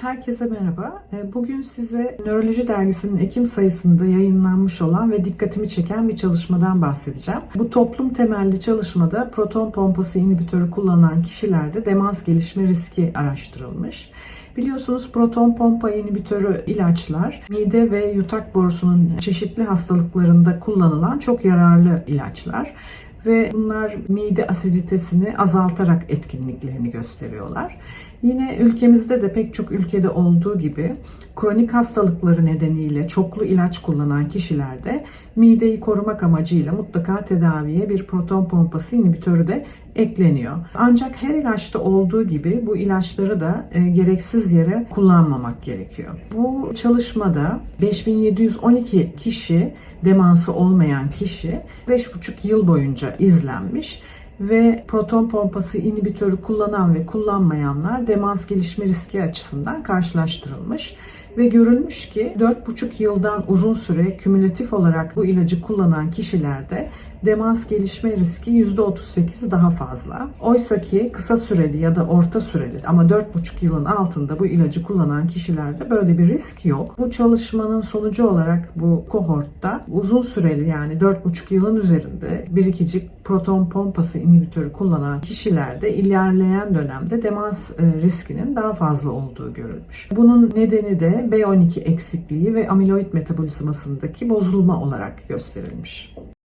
Herkese merhaba. Ee, Bugün size Nöroloji Dergisi'nin Ekim sayısında yayınlanmış olan ve dikkatimi çeken bir çalışmadan bahsedeceğim. Bu toplum temelli çalışmada proton pompası inhibitörü kullanan kişilerde demans gelişme riski araştırılmış. Biliyorsunuz proton pompa inhibitörü ilaçlar mide ve yutak borusunun çeşitli hastalıklarında kullanılan çok yararlı ilaçlar ve bunlar mide asiditesini azaltarak etkinliklerini gösteriyorlar. Yine ülkemizde de pek çok ülkede olduğu gibi kronik hastalıkları nedeniyle çoklu ilaç kullanan kişilerde mideyi korumak amacıyla mutlaka tedaviye bir proton pompası inhibitörü de ekleniyor. Ancak her ilaçta olduğu gibi bu ilaçları da e, gereksiz yere kullanmamak gerekiyor. Bu çalışmada 5712 kişi demansı olmayan kişi 5,5 yıl boyunca izlenmiş ve proton pompası inhibitörü kullanan ve kullanmayanlar demans gelişme riski açısından karşılaştırılmış ve görülmüş ki 4,5 yıldan uzun süre kümülatif olarak bu ilacı kullanan kişilerde demans gelişme riski %38 daha fazla. Oysa ki kısa süreli ya da orta süreli ama 4,5 yılın altında bu ilacı kullanan kişilerde böyle bir risk yok. Bu çalışmanın sonucu olarak bu kohortta uzun süreli yani 4,5 yılın üzerinde birikicik proton pompası inhibitörü kullanan kişilerde ilerleyen dönemde demans e, riskinin daha fazla olduğu görülmüş. Bunun nedeni de B12 eksikliği ve amiloid metabolizmasındaki bozulma olarak gösterilmiş.